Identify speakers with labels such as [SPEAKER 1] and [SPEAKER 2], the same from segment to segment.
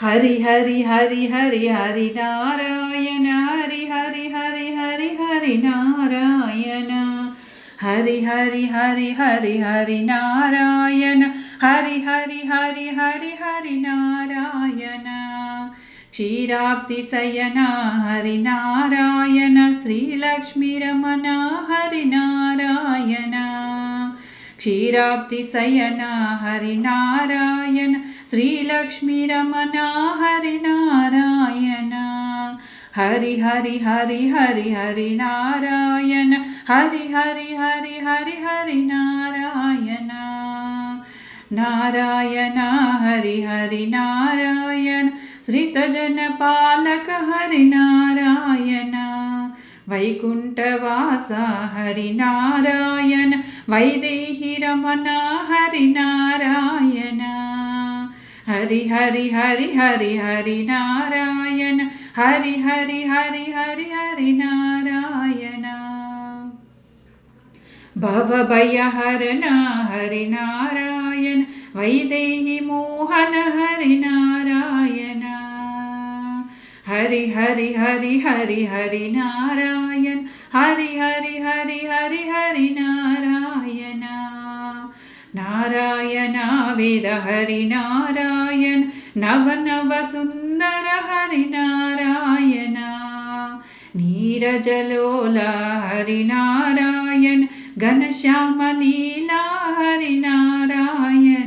[SPEAKER 1] हरि हरि हरि हरि हरि नारायण हरि हरि हरि हरि हरि नारायण हरि हरि हरि हरि हरि नारायण हरि हरि हरि हरि हरि नारायण क्षीराब्धिशयना हरिनारायण श्रीलक्ष्मीरमणा हरिनारायण क्षीराब्धिशयना हरिनारायण श्रीलक्ष्मीरमणा हरिनारायण। हरि हरि हरि हरि हरि नारायण। हरि हरि हरि हरि हरि नारायण। नारायण, हरि हरि नारायण। श्रितजनपालक हरिनारायण वैकुण्ठवास हरिनारायण वैदेहि रमणा हरिनारायण हरि हरि हरि हरि हरि नारायण हरि हरि हरि हरि हरि नारायण भवभयहरण हरिनारायण। वैदेहि मोहन हरिनारायण हरि हरि हरि हरि हरि नारायण हरि हरि हरि हरि हरि नारायण नारायण वेद हरिनारायण नव नव सुन्दर Harinarayan नीरजलोल Harinarayan घनश्यामलीला Harinarayan Hari Hari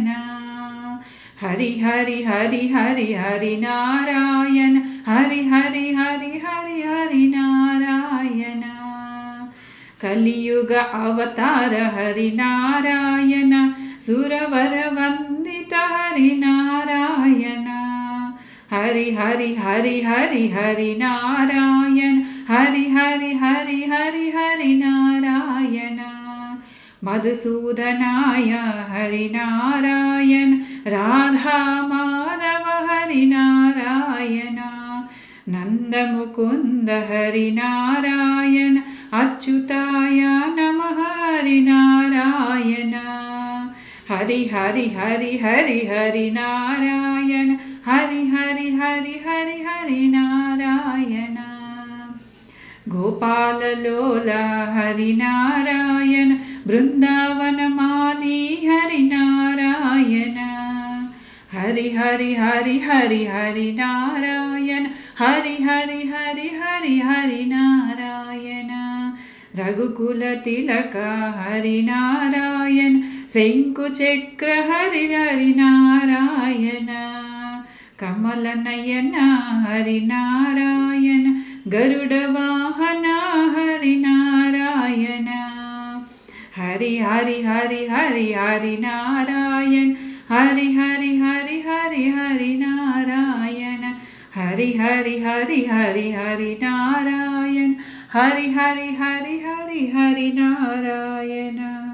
[SPEAKER 1] Hari Hari Hari Hari Hari Narayana Hari Hari Hari Hari Hari Narayana ಕಲಿಯುಗ ಅವತಾರ ಹರಿನಾರಾಯಣ ಸುರವರ ವಂದಿತ ಹರಿನಾರಾಯಣ ಹರಿ ಹರಿ ಹರಿ ಹರಿ ಹರಿನಾರಾಯಣ ಹರಿ ಹರಿ ಹರಿ ಹರಿ ಹರಿನಾರಾಯಣ मधुसूदनाय, हरिनारायण, राधा माधव, हरिनारायण, नन्दमुकुन्द, हरिनारायण, अच्युताय नमः, हरिनारायण। हरि हरि हरि हरि हरि नारायण हरि हरि हरि हरि हरि नारायण गोपाललोल हरिनारायण బృందావనమాది హరినారాయణ హరి హరి హరి హరి హరి నారాయణ హరి హరి హరి హరి హరి నారాయణ రఘుకుల తిలక హరి నారాయణ శంకు చక్ర హరి హరి నారాయణ కమలనయన హరి నారాయణ గరుడవా ஹரி ஹரி ஹரி ஹரி ஹரி நாராயண் ஹரி ஹரி ஹரி ஹரி ஹரி நாராயண ஹரி ஹரி ஹரி ஹரி ஹரி நாராயண் ஹரி ஹரி ஹரி ஹரி ஹரி நாராயண